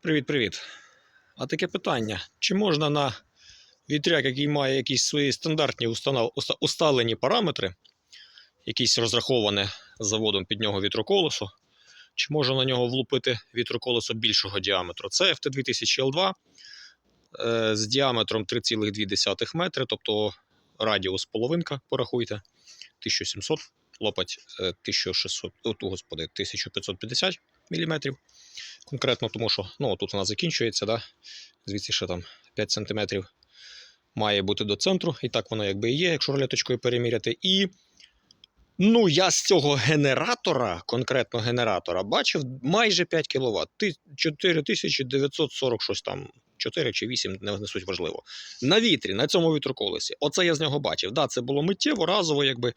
Привіт-привіт. А таке питання: чи можна на вітряк, який має якісь свої стандартні установ... усталені параметри, якісь розраховане заводом під нього вітроколесо, чи можна на нього влупити вітроколесо більшого діаметру? Це FT2000L2 е, з діаметром 3,2 метри, тобто радіус половинка, порахуйте, 1700, лопать е, 1600, от, господи, 1550 мм конкретно, тому що ну, тут вона закінчується, да? звідси ще там 5 см має бути до центру, і так воно якби і є, якщо роляточкою переміряти. І ну, я з цього генератора, конкретно генератора, бачив майже 5 кВт. 4940 щось там. 4 чи 8, не, не суть важливо. На вітрі, на цьому вітроколесі. Оце я з нього бачив. Да, це було миттєво, разово, якби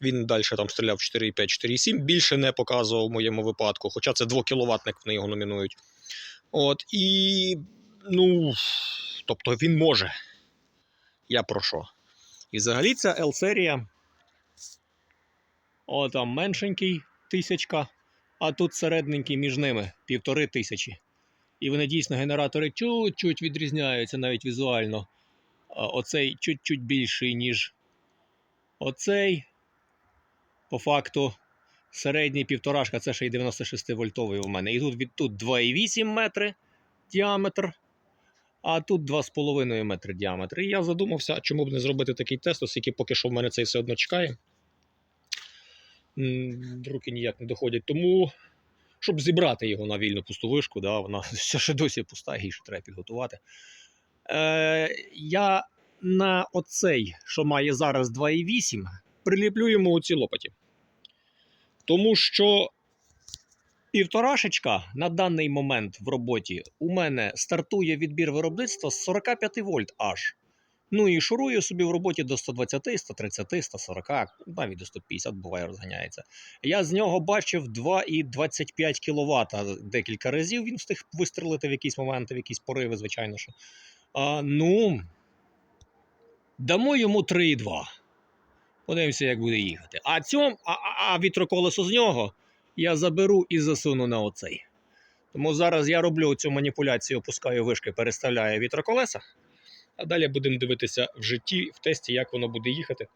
він далі там стріляв 4,5, 4,7. Більше не показував в моєму випадку, хоча це 2 кіловатник вони його номінують. От, і, ну, тобто він може. Я про що? І взагалі ця L-серія. О, там меншенький тисячка, а тут середненький між ними півтори тисячі. І вони дійсно генератори чуть-чуть відрізняються навіть візуально. Оцей чуть-чуть більший, ніж оцей. По факту, середній півторашка, це ще й 96 вольтовий у мене. І тут від тут 2,8 метри діаметр, а тут 2,5 метри діаметр. І я задумався, чому б не зробити такий тест, оскільки поки що в мене цей все одно чекає. Руки ніяк не доходять. Тому, щоб зібрати його на вільну пусту вишку, да, вона ще досі пуста, її ще треба підготувати. Е, я на оцей, що має зараз 2,8, приліплю йому оці лопаті. Тому що півторашечка на даний момент в роботі у мене стартує відбір виробництва з 45 вольт аж. Ну і шурую собі в роботі до 120, 130, 140, навіть до 150 буває розганяється. Я з нього бачив 2,25 кВт декілька разів. Він встиг вистрелити в якісь моменти, в якісь пориви, звичайно. що. А, ну, дамо йому 3,2. Подивимося, як буде їхати. А, цьом, а, а, а вітроколесо з нього я заберу і засуну на оцей. Тому зараз я роблю цю маніпуляцію, опускаю вишки, переставляю вітроколеса. А далі будемо дивитися в житті, в тесті, як воно буде їхати.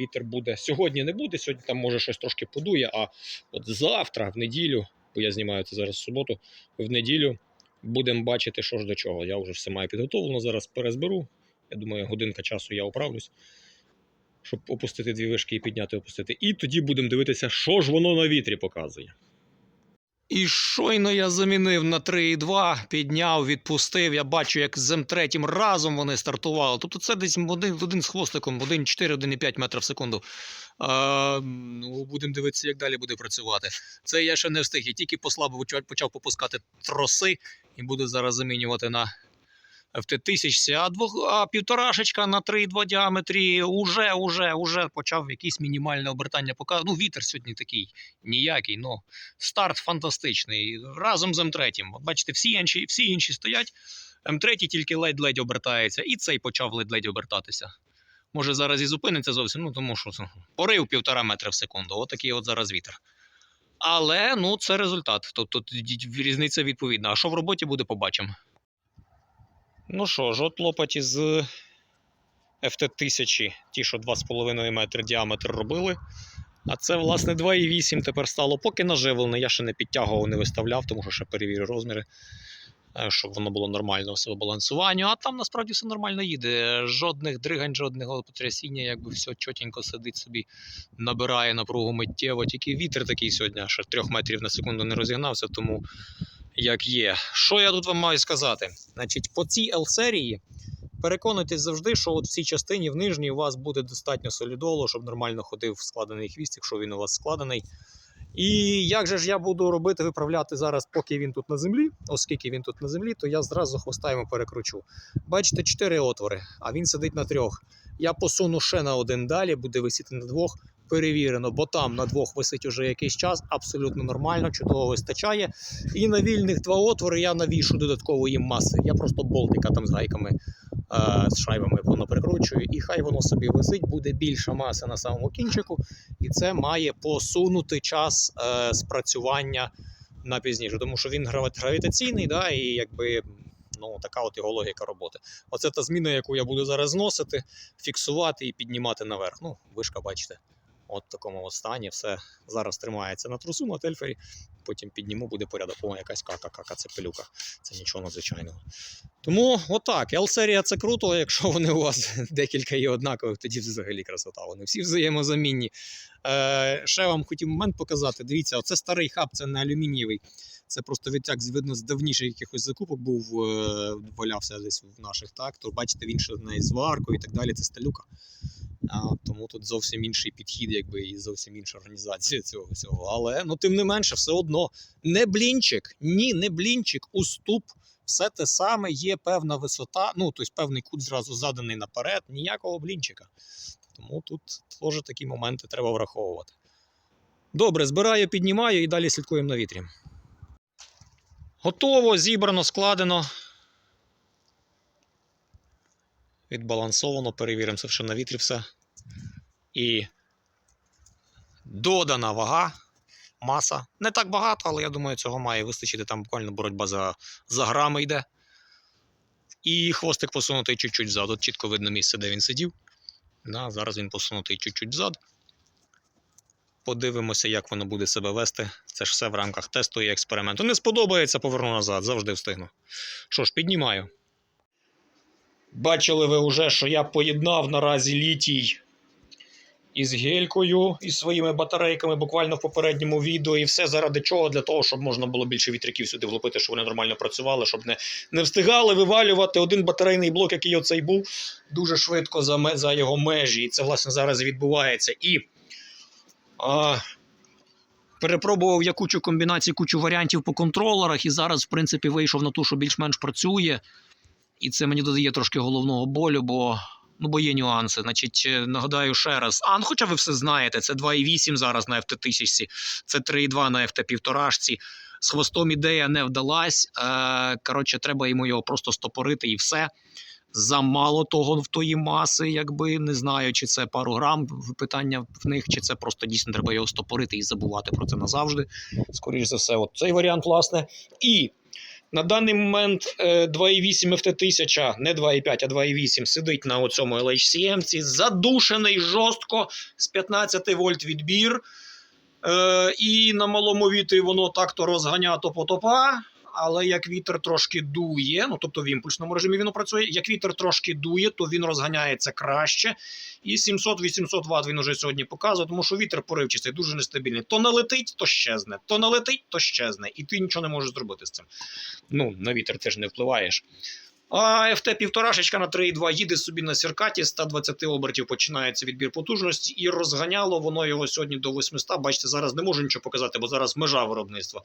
Вітер буде. Сьогодні не буде, сьогодні там може щось трошки подує, а от завтра, в неділю, бо я знімаю це зараз в суботу, в неділю будемо бачити, що ж до чого. Я вже все маю підготовлено, зараз перезберу. Я думаю, годинка часу я оправлюсь, щоб опустити дві вишки і підняти, опустити. І тоді будемо дивитися, що ж воно на вітрі показує. І щойно я замінив на 3,2, підняв, відпустив. Я бачу, як з М3 разом вони стартували. Тобто це десь один, один з хвостиком, 1,4, 1,5 метра в секунду. А, ну, будемо дивитися, як далі буде працювати. Це я ще не встиг. Я тільки послабив, почав- попускати троси і буду зараз замінювати на FT1000, а, двох, а півторашечка на 3,2 діаметрі уже, уже, уже почав якісь мінімальне обертання показувати. Ну, вітер сьогодні такий ніякий, ну старт фантастичний. Разом з М3. Бачите, всі інші, всі інші стоять. М3 тільки ледь-ледь обертається, і цей почав ледь-ледь обертатися. Може, зараз і зупиниться зовсім, ну тому що ну, порив півтора метра в секунду. Отакий от зараз вітер. Але ну, це результат. Тобто різниця відповідна. А що в роботі буде, побачимо. Ну що ж, от лопаті з FT1000, ті, що 2,5 метри діаметр робили. А це, власне, 2,8 тепер стало поки наживлене. Я ще не підтягував, не виставляв, тому що ще перевірю розміри, е, щоб воно було нормально все в балансуванню. А там насправді все нормально їде. Жодних дригань, жодного потрясіння, якби все чотенько сидить собі, набирає напругу миттєво. Тільки вітер такий сьогодні, ще 3 метрів на секунду не розігнався, тому як є. Що я тут вам маю сказати? Значить, по цій L-серії переконуйтесь завжди, що от в цій частині в нижній у вас буде достатньо солідолу, щоб нормально ходив складений хвіст, якщо він у вас складений. І як же ж я буду робити, виправляти зараз, поки він тут на землі, оскільки він тут на землі, то я зразу хвоста йому перекручу. Бачите, чотири отвори, а він сидить на трьох. Я посуну ще на один далі, буде висіти на двох. Перевірено, бо там на двох висить уже якийсь час, абсолютно нормально, чудово вистачає. І на вільних два отвори я навішу додатково їм маси. Я просто болтика там з гайками е, з шайбами воно прикручую, і хай воно собі висить, буде більша маса на самому кінчику, і це має посунути час е, спрацювання на пізніше, тому що він гравітаційний, да, і якби ну, така от його логіка роботи. Оце та зміна, яку я буду зараз зносити, фіксувати і піднімати наверх. Ну, вишка, бачите, от такому стані все зараз тримається на трусу, на тельфері, потім підніму, буде порядок. О, якась кака-кака, це пилюка. Це нічого надзвичайного. Тому отак, L-серія це круто, якщо вони у вас декілька є однакових, тоді взагалі красота. Вони всі взаємозамінні. Е, ще вам хотів момент показати. Дивіться, оце старий хаб, це не алюмінієвий. Це просто відтяк, видно, з давніших якихось закупок був, е, валявся десь в наших, так? То бачите, він ще з зваркою і так далі, це сталюка. А, тому тут зовсім інший підхід, якби і зовсім інша організація цього всього. Але ну, тим не менше, все одно не блінчик, ні, не блінчик, уступ. Все те саме, є певна висота, ну тобто певний кут зразу заданий наперед, ніякого блінчика. Тому тут теж такі моменти треба враховувати. Добре, збираю, піднімаю і далі слідкуємо на вітрі. Готово, зібрано, складено. Відбалансовано, перевіримо це ще на вітрі все. І додана вага, маса. Не так багато, але я думаю, цього має вистачити. Там буквально боротьба за, за грами йде. І хвостик посунутий чуть-чуть взад. Чітко видно місце, де він сидів. Да, зараз він посунутий чуть-чуть взад. Подивимося, як воно буде себе вести. Це ж все в рамках тесту і експерименту. Не сподобається, поверну назад, завжди встигну. Що ж, піднімаю. Бачили ви вже, що я поєднав наразі літій із гелькою і своїми батарейками буквально в попередньому відео. І все заради чого? Для того, щоб можна було більше вітряків сюди влупити, щоб вони нормально працювали, щоб не, не встигали вивалювати один батарейний блок, який оцей був, дуже швидко за, за його межі. І це, власне, зараз відбувається. І а, перепробував я кучу комбінацій, кучу варіантів по контролерах, і зараз, в принципі, вийшов на ту, що більш-менш працює. І це мені додає трошки головного болю, бо, ну, бо є нюанси. Значить, е, нагадаю ще раз. А, ну хоча ви все знаєте, це 2,8 зараз на FT1000, це 3,2 на FT1,5. З хвостом ідея не вдалась. Е, коротше, треба йому його просто стопорити і все. Замало того в тої маси, якби не знаю, чи це пару грам питання в них, чи це просто дійсно треба його стопорити і забувати про це назавжди. Скоріше за все, от цей варіант, власне. І на даний момент е, 2,8 FT1000, не 2,5, а 2,8 сидить на оцьому LHCM, задушений жорстко з 15 вольт відбір. Е, і на малому вітрі воно так-то розганято потопа. Але як вітер трошки дує, ну тобто в імпульсному режимі він працює. Як вітер трошки дує, то він розганяється краще. І 700-800 Вт він уже сьогодні показує, тому що вітер поривчистий, дуже нестабільний. То налетить, то щезне, то налетить, то щезне. І ти нічого не можеш зробити з цим. Ну, на вітер теж не впливаєш. А FT півторашечка на 3,2 їде собі на сіркаті, з 120 обертів починається відбір потужності, і розганяло воно його сьогодні до 800. Бачите, зараз не можу нічого показати, бо зараз межа виробництва.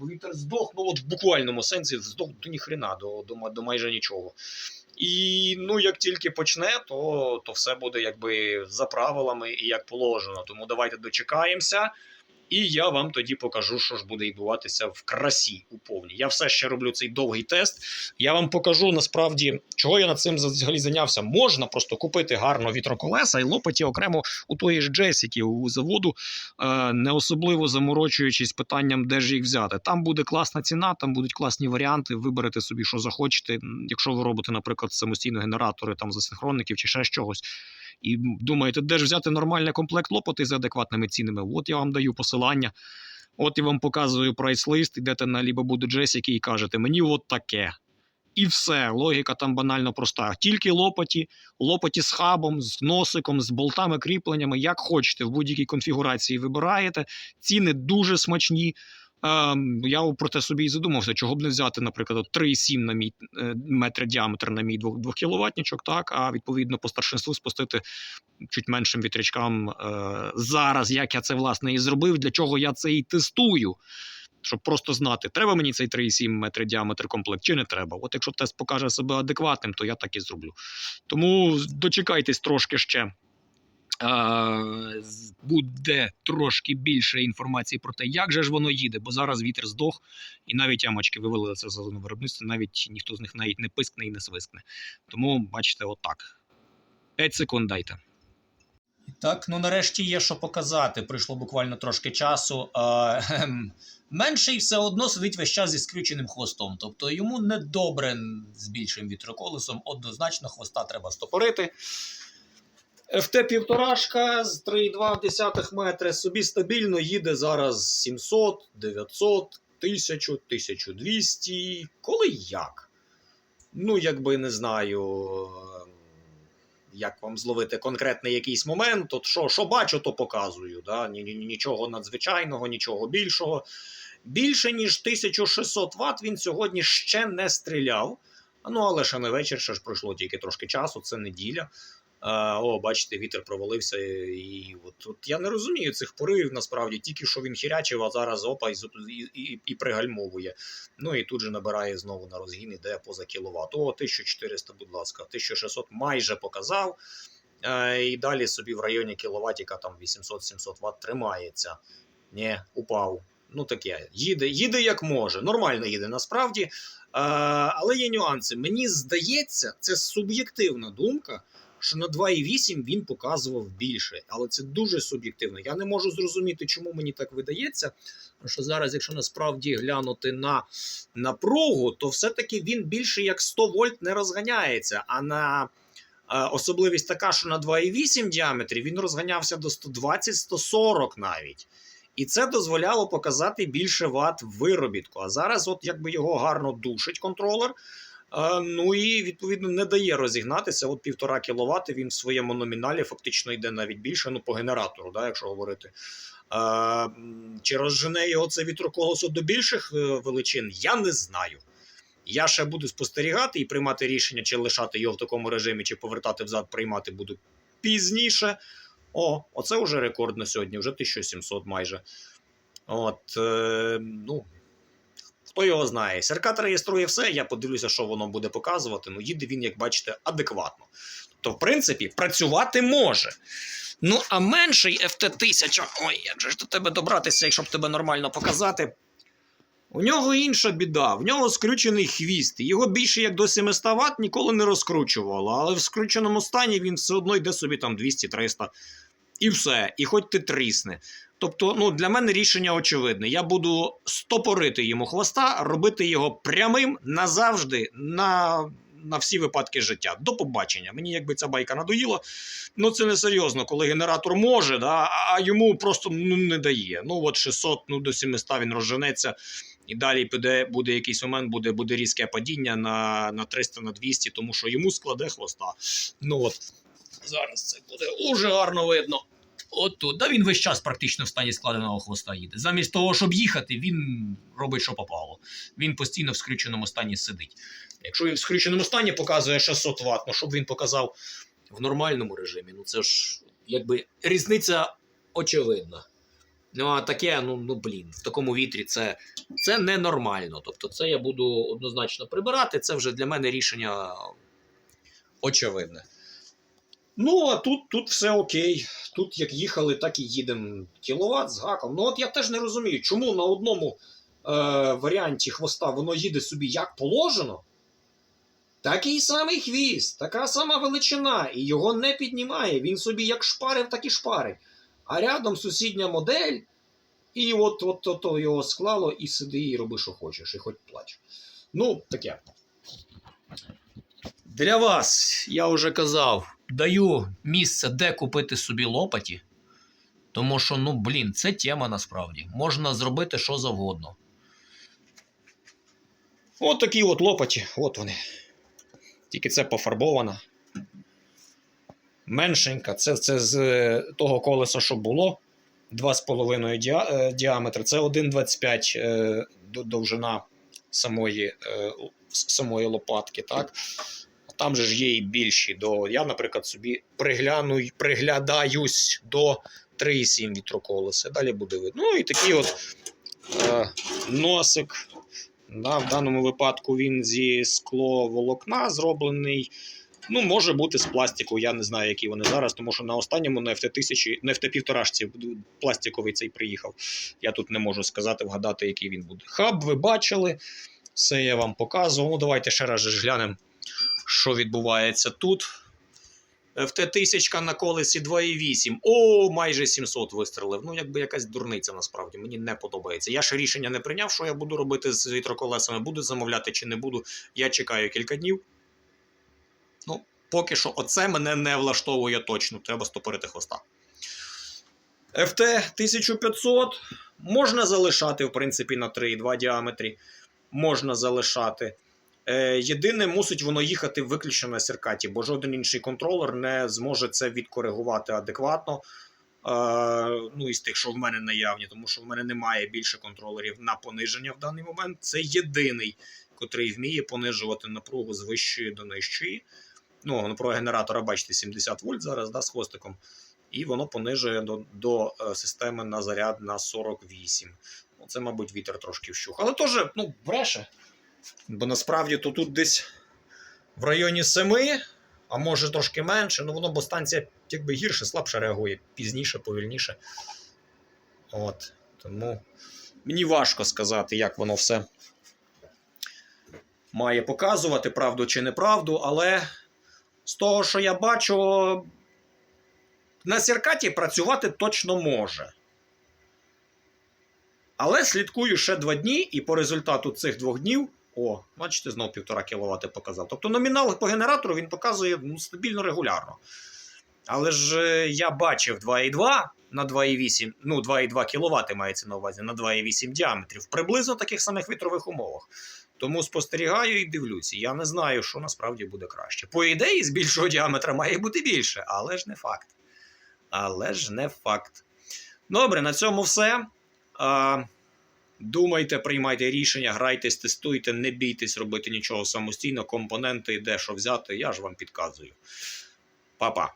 Вітер здох, ну от в буквальному сенсі здох до ніхрена, до, до, до майже нічого. І ну, як тільки почне, то, то все буде якби за правилами і як положено. Тому давайте дочекаємося. І я вам тоді покажу, що ж буде відбуватися в красі у повній. Я все ще роблю цей довгий тест. Я вам покажу насправді, чого я над цим взагалі зайнявся. Можна просто купити гарно вітроколеса і лопаті окремо у тої ж Джесіки, у заводу, е, не особливо заморочуючись питанням, де ж їх взяти. Там буде класна ціна, там будуть класні варіанти. Виберете собі, що захочете. Якщо ви робите, наприклад, самостійно генератори там за синхронників чи ще чогось. І думаєте, де ж взяти нормальний комплект лопати з адекватними цінами? От я вам даю посилання. От я вам показую прайс-лист, йдете на Alibaba Джесіки і кажете, мені от таке. І все, логіка там банально проста. Тільки лопаті, лопаті з хабом, з носиком, з болтами, кріпленнями, як хочете, в будь-якій конфігурації вибираєте. Ціни дуже смачні. Ем, я про те собі і задумався, чого б не взяти, наприклад, от 3,7 на мій е, метр діаметр на мій 2, 2 кіловатничок, так, а відповідно по старшинству спустити чуть меншим вітрячкам е, зараз, як я це власне і зробив, для чого я це і тестую. Щоб просто знати, треба мені цей 3,7 метри діаметр комплект чи не треба. От якщо тест покаже себе адекватним, то я так і зроблю. Тому дочекайтесь трошки ще. Буде трошки більше інформації про те, як же ж воно їде, бо зараз вітер здох, і навіть ямочки вивалилися за зону виробництва, навіть ніхто з них навіть не пискне і не свискне. Тому бачите, отак. 5 секунд дайте. Так, ну нарешті є що показати. Прийшло буквально трошки часу. А, ем, менший все одно сидить весь час зі скрюченим хвостом. Тобто йому недобре з більшим вітроколесом. Однозначно, хвоста треба стопорити. ФТ півторашка з 3,2 метри собі стабільно їде зараз 700, 900, 1000, 1200. Коли як? Ну, якби не знаю, як вам зловити конкретний якийсь момент. От що, що бачу, то показую. Да? Ні, ні, нічого надзвичайного, нічого більшого. Більше ніж 1600 Вт він сьогодні ще не стріляв. Ну, але ще не вечір, ще ж пройшло тільки трошки часу, це неділя. А, о, бачите, вітер провалився. І от, от я не розумію цих поривів насправді, тільки що він хірячив, а зараз опа і, і, і, і пригальмовує. Ну і тут же набирає знову на розгін, іде поза кіловат. О, 1400, будь ласка, 1600 майже показав. Е, і далі собі в районі кіловатіка там 800-700 Вт тримається. Ні, упав. Ну таке, їде, їде як може. Нормально їде насправді. Е, але є нюанси. Мені здається, це суб'єктивна думка. Що на 2,8 він показував більше, але це дуже суб'єктивно. Я не можу зрозуміти, чому мені так видається. Що зараз, якщо насправді глянути на напругу, то все-таки він більше як 100 вольт не розганяється. А на е, особливість така, що на 2,8 діаметрі він розганявся до 120-140 навіть. І це дозволяло показати більше ват виробітку. А зараз, от якби його гарно душить контролер. Е, Ну і відповідно не дає розігнатися. От півтора кіловати він в своєму номіналі фактично йде навіть більше. Ну по генератору, да, якщо говорити. Е, Чи розжене його це вітроколесо до більших е, величин? Я не знаю. Я ще буду спостерігати і приймати рішення, чи лишати його в такому режимі, чи повертати взад, приймати буду пізніше. О, оце вже рекорд на сьогодні, вже 1700 майже. От, е, ну, хто його знає. Серкат реєструє все, я подивлюся, що воно буде показувати. Ну, їде він, як бачите, адекватно. Тобто, в принципі, працювати може. Ну, а менший FT1000, ой, як же ж до тебе добратися, якщо б тебе нормально показати. У нього інша біда, в нього скрючений хвіст. Його більше як до 700 Вт ніколи не розкручувало, але в скрученому стані він все одно йде собі там 200-300 і все, і хоч ти трісне. Тобто, ну, для мене рішення очевидне. Я буду стопорити йому хвоста, робити його прямим назавжди на, на всі випадки життя. До побачення. Мені якби ця байка надоїла. Ну це не серйозно, коли генератор може, да, а йому просто ну, не дає. Ну от 600 ну, до 700 він розженеться. І далі піде, буде якийсь момент, буде, буде різке падіння на, на 300 на 200, тому що йому складе хвоста. Ну от зараз це буде уже гарно видно. От тут. Да він весь час практично в стані складеного хвоста їде. Замість того, щоб їхати, він робить, що попало. Він постійно в скрюченому стані сидить. Якщо він в скрюченому стані показує 600 Вт, ну щоб він показав в нормальному режимі, ну це ж якби різниця очевидна. Ну, а таке, ну, ну блін, в такому вітрі це, це ненормально. Тобто, це я буду однозначно прибирати. Це вже для мене рішення очевидне. Ну, а тут, тут все окей. Тут як їхали, так і їдемо. Кіловат з гаком. Ну, от я теж не розумію, чому на одному е, варіанті хвоста воно їде собі як положено. Такий самий хвіст, така сама величина, і його не піднімає. Він собі як шпарив, так і шпарить. А рядом сусідня модель, і от от, от, от його склало, і сиди, і роби, що хочеш, і хоч плач. Ну, таке. Для вас, я вже казав, даю місце, де купити собі лопаті. Тому що, ну, блін, це тема насправді. Можна зробити що завгодно. От такі от лопаті, от вони. Тільки це пофарбовано. Меншенька, це, це з е, того колеса, що було. 2,5 діа, е, діаметр. Це 1,25 е, довжина самої, самої лопатки. Так? Там же ж є і більші. До... Я, наприклад, собі пригляну, приглядаюсь до 3,7 вітроколеса. Далі буде видно. Ну і такий от е, носик. Да, в даному випадку він зі скловолокна зроблений. Ну, може бути з пластику, я не знаю, які вони зараз, тому що на останньому на FT1000, на FT1500 пластиковий цей приїхав. Я тут не можу сказати, вгадати, який він буде. Хаб ви бачили, все я вам показував. Ну, давайте ще раз глянемо, що відбувається тут. ФТ 1000 на колесі 2,8. О, майже 700 вистрелив. Ну, якби якась дурниця насправді. Мені не подобається. Я ще рішення не прийняв, що я буду робити з вітроколесами. Буду замовляти чи не буду. Я чекаю кілька днів. Ну, поки що, оце мене не влаштовує точно. Треба стопорити хвоста. ФТ 1500 можна залишати, в принципі, на 3,2 діаметрі. Можна залишати. Е, єдине, мусить воно їхати виключно на серкаті, бо жоден інший контролер не зможе це відкоригувати адекватно. Е, ну, із тих, що в мене наявні, тому що в мене немає більше контролерів на пониження в даний момент. Це єдиний, котрий вміє понижувати напругу з вищої до нижчої. Ну, напруга генератора, бачите, 70 вольт зараз да, з хвостиком. І воно понижує до, до е, системи на заряд на 48. Ну, це, мабуть, вітер трошки вщух. Але теж, ну, бреше. Бо насправді то тут десь в районі 7, а може трошки менше. Ну воно, бо станція якби гірше, слабше реагує, пізніше, повільніше. От. Тому мені важко сказати, як воно все має показувати, правду чи неправду, але з того, що я бачу, на Сіркаті працювати точно може. Але слідкую ще два дні, і по результату цих двох днів. О, бачите, знову 1,5 кВт показав. Тобто номінал по генератору він показує ну, стабільно регулярно. Але ж е, я бачив 2,2 на 2,8, ну 2,2 кВт мається на увазі на 2,8 діаметрів, приблизно таких самих вітрових умовах. Тому спостерігаю і дивлюся. Я не знаю, що насправді буде краще. По ідеї, з більшого діаметра має бути більше, але ж не факт. Але ж не факт. Добре, на цьому все. Думайте, приймайте рішення, грайтесь, тестуйте, не бійтесь робити нічого самостійно, компоненти, де що взяти, я ж вам підказую. Па-па.